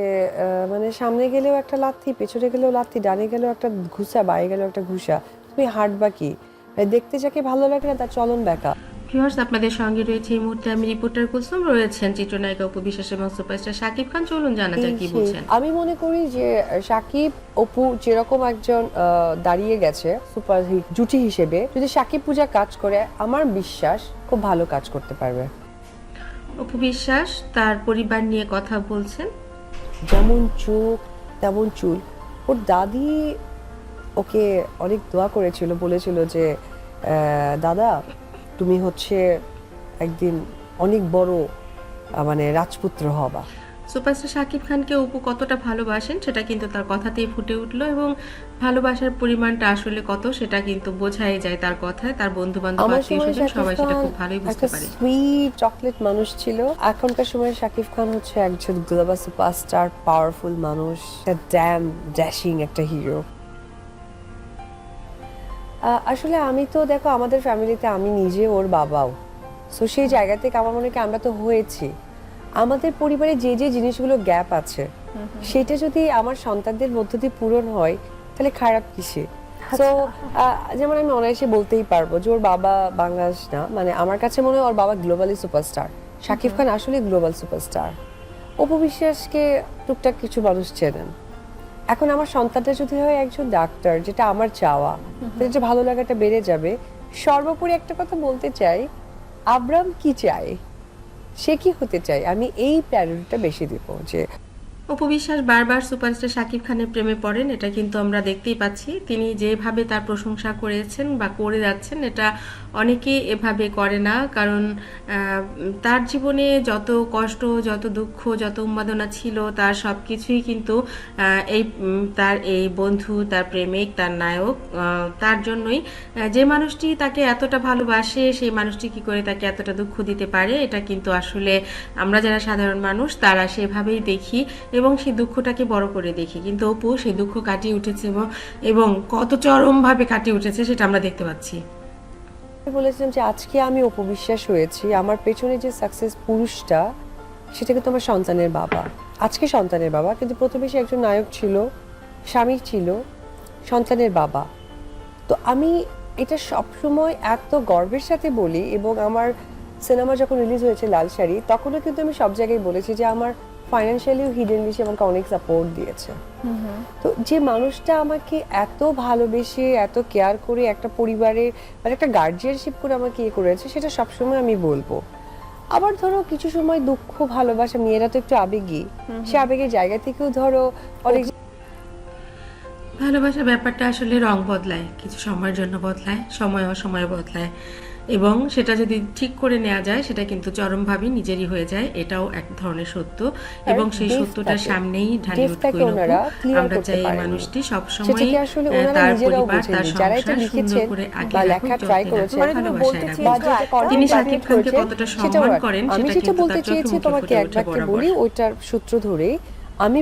আহ, মানে সামনে গেলেও একটা লাথি পেছনে গেলেও লাথি ডানে গেলেও একটা ঘুষা বাইরে গেলেও একটা ঘুষা। তুমি হাঁটবা কি? মানে দেখতে যাকে ভালো লাগে না তার চলন বেকা ভিউয়ার্স আপনাদের সঙ্গে রয়েছে এই মুহূর্তে আমি রিপোর্টার কুলসুম রয়েছেন চিত্রনায়িকা উপবিশ্বাস এবং সুপারস্টার শাকিব খান। চলুন জানা যাক কি বলছেন। আমি মনে করি যে সাকিব অপু যেরকম একজন দাঁড়িয়ে গেছে সুপার জুটি হিসেবে যদি সাকিব পূজা কাজ করে আমার বিশ্বাস খুব ভালো কাজ করতে পারবে। উপবিশ্বাস তার পরিবার নিয়ে কথা বলছেন। যেমন চোখ, তেমন চুল। ওর দাদি ওকে অনেক দোয়া করেছিল, বলেছিল যে দাদা, তুমি হচ্ছে একদিন অনেক বড় মানে রাজপুত্র হবা। সুপারস্টার শাকিব খানকে অপু কতটা ভালোবাসেন সেটা কিন্তু তার কথাতেই ফুটে উঠল এবং ভালোবাসার পরিমাণটা আসলে কত সেটা কিন্তু বোঝাই যায় তার কথায়। তার বন্ধু বান্ধব সবাই সেটা খুব ভালোই বুঝতে পারে। সুইট চকলেট মানুষ ছিল। এখনকার সময় শাকিব খান হচ্ছে একজন গ্লোবাল সুপারস্টার পাওয়ারফুল মানুষ ড্যাম ড্যাশিং একটা হিরো আসলে আমি তো দেখো আমাদের ফ্যামিলিতে আমি নিজে ওর বাবাও। সো সেই জায়গা থেকে আমার মনে হয় কি আমরা তো হয়েছি। আমাদের পরিবারে যে যে জিনিসগুলো গ্যাপ আছে সেটা যদি আমার সন্তানদের মধ্য দিয়ে পূরণ হয় তাহলে খারাপ কিসে? তো যেমন আমি অনায়াসে বলতেই পারব যে ওর বাবা বাংলাদেশ না মানে আমার কাছে মনে হয় ওর বাবা গ্লোবালি সুপারস্টার শাকিব খান আসলে গ্লোবাল সুপারস্টার অপবিশ্বাসকে টুকটাক কিছু মানুষ চেনেন। এখন আমার সন্তানটা যদি হয় একজন ডাক্তার যেটা আমার চাওয়া তাহলে যে ভালো লাগাটা বেড়ে যাবে। সর্বোপরি একটা কথা বলতে চাই আব্রাম কি চায়? সে কি হতে চায়? আমি এই প্যারোডিটা বেশি দেব যে উপবিশ্বাস বারবার সুপারস্টার শাকিব খানের প্রেমে পড়েন, এটা কিন্তু আমরা দেখতেই পাচ্ছি। তিনি যেভাবে তার প্রশংসা করেছেন বা করে যাচ্ছেন, এটা অনেকে এভাবে করে না। কারণ তার জীবনে যত কষ্ট, যত দুঃখ, যত উন্মাদনা ছিল, তার সব কিছুই কিন্তু এই তার এই বন্ধু, তার প্রেমিক, তার নায়ক তার জন্যই যে মানুষটি তাকে এতটা ভালোবাসে, সেই মানুষটি কি করে তাকে এতটা দুঃখ দিতে পারে? এটা কিন্তু আসলে আমরা যারা সাধারণ মানুষ, তারা সেভাবেই দেখি। এবং সেই দুঃখটাকে বড় করে দেখি। কিন্তু অপু সেই দুঃখ কাটিয়ে উঠেছে এবং কত চরমভাবে কাটিয়ে উঠেছে সেটা আমরা দেখতে পাচ্ছি। বলেছিলাম যে আজকে আমি অপবিশ্বাস হয়েছি। আমার পেছনে যে সাকসেস পুরুষটা, সেটা কিন্তু আমার সন্তানের বাবা। আজকে সন্তানের বাবা, কিন্তু প্রথমে সে একজন নায়ক ছিল, স্বামী ছিল, সন্তানের বাবা। তো আমি এটা সবসময় এত গর্বের সাথে বলি এবং আমার সিনেমা যখন রিলিজ হয়েছে লাল শাড়ি, তখনও কিন্তু আমি সব জায়গায় বলেছি যে আমার ফাইন্যান্সিয়ালিও হিডেনলি সে আমাকে অনেক সাপোর্ট দিয়েছে। তো যে মানুষটা আমাকে এত ভালোবেসে এত কেয়ার করে একটা পরিবারের মানে একটা গার্জিয়ানশিপ করে আমাকে ইয়ে করেছে সেটা সবসময় আমি বলব। আবার ধরো কিছু সময় দুঃখ ভালোবাসা মেয়েরা তো একটু আবেগী। সে আবেগের জায়গা থেকেও ধরো অনেক ভালোবাসার ব্যাপারটা আসলে রং বদলায় কিছু সময়ের জন্য বদলায় সময় অসময়ে বদলায়। এবং সেটা যদি ঠিক করে নেওয়া যায় সেটা কিন্তু চরমভাবে নিজেরই হয়ে যায়। এটাও এক ধরনের সত্য। এবং সেই সত্যটার সামনেই ঢালি উঠবে আমরা চাই এই মানুষটি সবসময় তার পরিবার তার সংসার সুন্দর করে আগে রাখুক, লেখা যত্নে রাখুক, তিনি শাকিব খানকে কতটা সম্মান করেন সেটা কিন্তু বলতে তার চোখে মুখে ফুটে ওঠে বরাবর। বলি ওইটার সূত্র ধরেই আমি